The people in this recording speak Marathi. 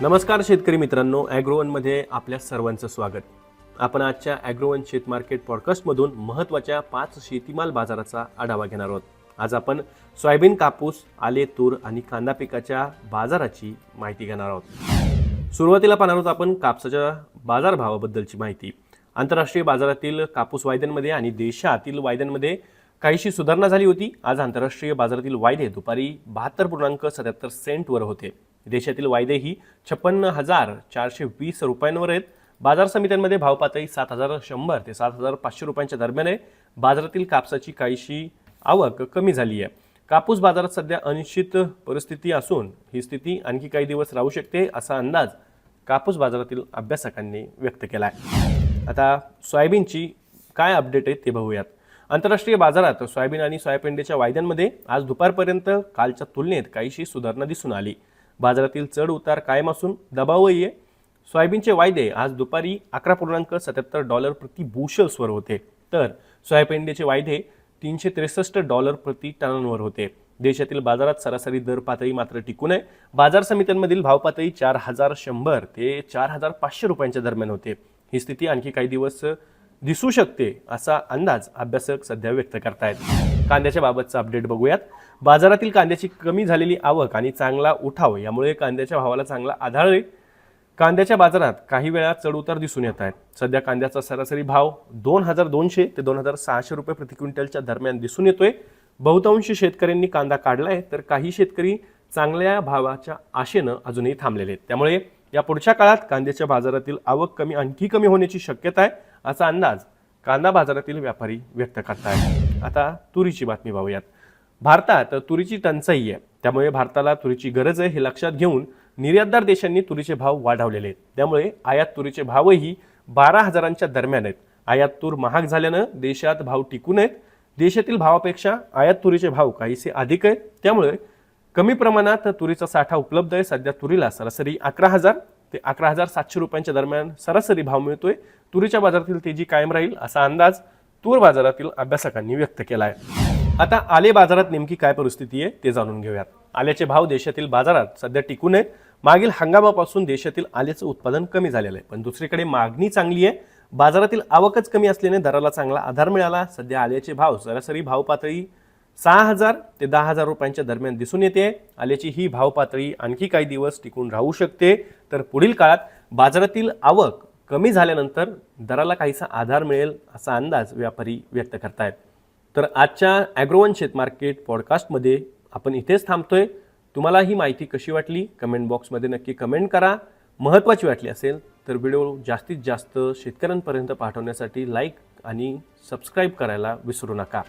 नमस्कार शेतकरी मित्रांनो ॲग्रोवनमध्ये आपल्या सर्वांचं स्वागत. आपण आजच्या ॲग्रोवन शेत मार्केट पॉडकास्टमधून महत्त्वाच्या पाच शेतीमाल बाजाराचा आढावा घेणार आहोत. आज आपण सोयाबीन कापूस आले तूर आणि कांदा पिकाच्या बाजाराची माहिती घेणार आहोत. सुरुवातीला पाहणार आहोत आपण कापसाच्या बाजारभावाबद्दलची माहिती. आंतरराष्ट्रीय बाजारातील कापूस वायद्यांमध्ये आणि देशातील वायद्यांमध्ये काहीशी सुधारणा झाली होती. आज आंतरराष्ट्रीय बाजारातील वायदे दुपारी बहात्तर पूर्णांक सत्याहत्तर सेंटवर होते. देशातील वायदे ही छप्पन्न हजार चारशे वीस रुपयांवर आहेत. बाजार समित्यांमध्ये भाव पातळी सात हजार शंभर ते सात हजार पाचशे रुपयांच्या दरम्यान आहे. बाजारातील कापसाची काहीशी आवक कमी झाली आहे. कापूस बाजारात सध्या अनिश्चित परिस्थिती असून ही स्थिती आणखी काही दिवस राहू शकते असा अंदाज कापूस बाजारातील अभ्यासकांनी व्यक्त केला आहे आता सोयाबीनची काय अपडेट आहे ते बघूयात. आंतरराष्ट्रीय बाजारात सोयाबीन आणि सोयाबीनच्या वायद्यांमध्ये आज दुपारपर्यंत कालच्या तुलनेत काहीशी सुधारणा दिसून आली. बाजारातील चढ उतार कायम असून दबावही आहे. सोयाबीनचे वायदे आज दुपारी अकरा पूर्णांक सत्याहत्तर डॉलर प्रति बुशल्सवर होते. तर सोयाबीनचे वायदे तीनशे त्रेसष्ट डॉलर प्रति टनांवर होते. देशातील बाजारात सरासरी दर पातळी मात्र टिकून आहे. बाजार समित्यांमधील भाव पातळी चार हजार शंभर ते चार हजार पाचशे रुपयांच्या दरम्यान होते. ही स्थिती आणखी काही दिवस दिसू शकते असा अंदाज अभ्यासक सध्या व्यक्त करतायत. कांद्याच्या बाबतचा अपडेट बघूयात. बाजारातील कांद्याची कमी झालेली आवक आणि चांगला उठाव यामुळे कांद्याच्या भावाला चांगला आधार आहे. कांद्याच्या बाजारात काही वेळा चढउतार दिसून येत आहेत. सध्या कांद्याचा सरासरी भाव दोन हजार दोनशे ते दोन हजार सहाशे रुपये प्रति क्विंटलच्या दरम्यान दिसून येतोय. बहुतांश शेतकऱ्यांनी कांदा काढला आहे तर काही शेतकरी चांगल्या भावाच्या आशेनं अजूनही थांबलेले आहेत. त्यामुळे या पुढच्या काळात कांद्याच्या बाजारातील आवक कमी आणखी कमी होण्याची शक्यता आहे. असा अंदाज कांदा बाजारातील व्यापारी व्यक्त करतायत. आता तुरीची बातमी पाहूयात. भारतात तुरीची टंचाई आहे. त्यामुळे भारताला तुरीची गरज आहे हे लक्षात घेऊन निर्यातदार देशांनी तुरीचे भाव वाढवलेले आहेत. त्यामुळे आयात तुरीचे भावही बारा हजारांच्या दरम्यान आहेत. आयात तूर महाग झाल्यानं देशात भाव टिकून आहेत देशातील भावापेक्षा आयात तुरीचे भाव काहीसे अधिक आहेत. त्यामुळे कमी प्रमाणात तुरीचा साठा उपलब्ध आहे. सध्या तुरीला सरासरी अकरा हजार ते अकरा हजार सातशे रुपयांच्या दरम्यान सरासरी भाव मिळतोय. तुरीच्या बाजारातील तेजी कायम राहील असा अंदाज तूर बाजारातील अभ्यासकांनी व्यक्त केला आहे आता आले बाजारात नेमकी काय परिस्थिती आहे ते जाणून घेऊयात. आल्याचे भाव देशातील बाजारात सध्या टिकून आहेत. मागील हंगामापासून देशातील आल्याचं उत्पादन कमी झालेलं आहे. पण दुसरीकडे मागणी चांगली आहे. बाजारातील आवकच कमी असल्याने दराला चांगला आधार मिळाला. सध्या आल्याचे भाव सरासरी भाव पातळी सहा हजार ते दहा हजार रुपयांच्या दरम्यान दिसून येते. आल्याची ही भाव पातळी आणखी काही दिवस टिकून राहू शकते. तर पुढील काळात बाजारातील आवक कमी झाल्यानंतर दराला काहीसा आधार मिळेल असा अंदाज व्यापारी व्यक्त करतायत. तर आजच्या ॲग्रोवन शेत मार्केट पॉडकास्टमध्ये आपण इथेच थांबतोय. तुम्हाला ही माहिती कशी वाटली? कमेंट बॉक्समध्ये नक्की कमेंट करा. महत्त्वाची वाटली असेल तर व्हिडिओ जास्तीत जास्त शेतकऱ्यांपर्यंत पाठवण्यासाठी लाईक आणि सबस्क्राईब करायला विसरू नका.